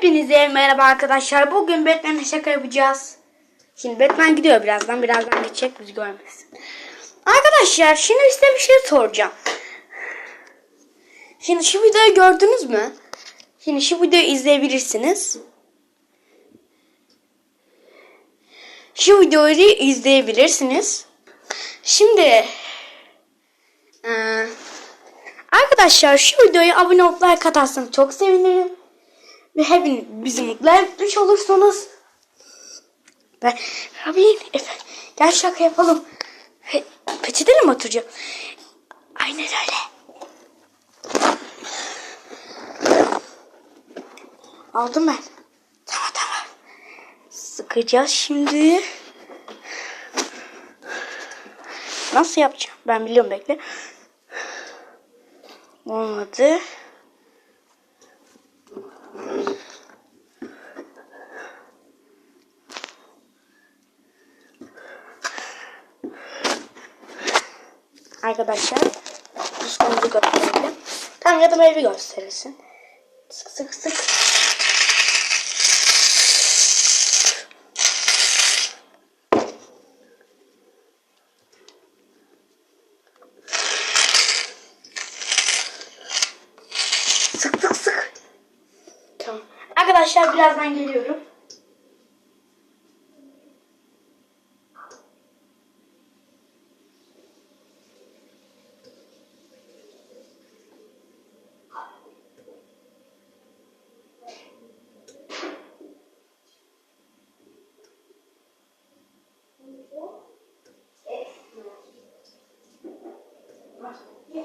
Hepinize merhaba arkadaşlar. Bugün Batman'e şaka yapacağız. Şimdi Batman gidiyor birazdan. Birazdan gidecek bizi görmesin. Arkadaşlar şimdi size bir şey soracağım. Şimdi şu videoyu gördünüz mü? Şimdi şu videoyu izleyebilirsiniz. Şu videoyu izleyebilirsiniz. Şimdi arkadaşlar şu videoya abone olup like atarsanız çok sevinirim. Ve hepiniz bizi mutlu etmiş olursunuz. Ben Rabin Efe gel şaka yapalım. He, peçeteli mi oturacağım? Aynen öyle. Aldım ben. Tamam tamam. Sıkacağız şimdi. Nasıl yapacağım? Ben biliyorum bekle. Olmadı. Arkadaşlar kuskumuzu gösterelim. Tam ya da evi gösterirsin. Sık sık sık. Sık sık sık. Tamam. Arkadaşlar birazdan geliyorum.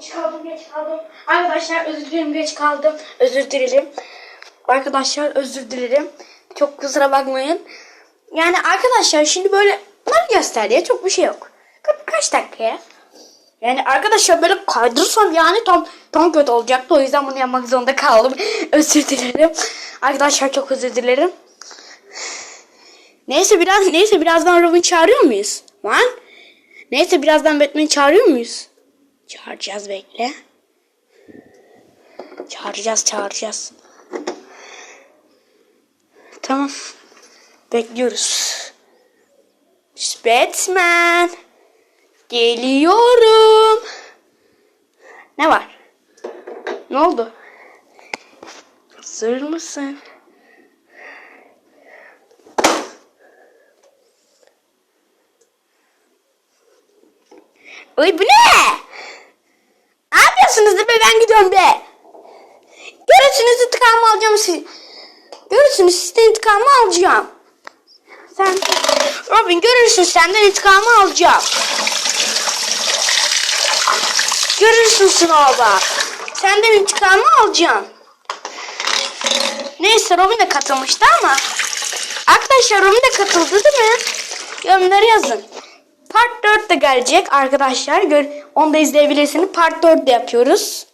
Geç kaldım, geç kaldım. Arkadaşlar özür dilerim, geç kaldım. Özür dilerim. Arkadaşlar özür dilerim. Çok kusura bakmayın. Yani arkadaşlar şimdi böyle bunları göster ya çok bir şey yok. Ka- kaç dakikaya? Yani arkadaşlar böyle kaydırsam yani tam tam kötü olacaktı. O yüzden bunu yapmak zorunda kaldım. özür dilerim. Arkadaşlar çok özür dilerim. Neyse biraz neyse birazdan Robin çağırıyor muyuz? Lan? Neyse birazdan Batman çağırıyor muyuz? Çağıracağız bekle. Çağıracağız çağıracağız. Tamam. Bekliyoruz. Batman. Geliyorum. Ne var? Ne oldu? Hazır mısın? Oy bu ne? Yapıyorsunuz be. Görürsünüz intikamı alacağım siz. Görürsünüz sizden intikamı alacağım. Sen Robin görürsün senden intikamı alacağım. Görürsün sınavda. Senden intikamı alacağım. Neyse Robin de katılmıştı ama. Arkadaşlar Robin de katıldı değil mi? Yorumları yazın. Part 4 de gelecek arkadaşlar. Onu da izleyebilirsiniz. Part 4 de yapıyoruz.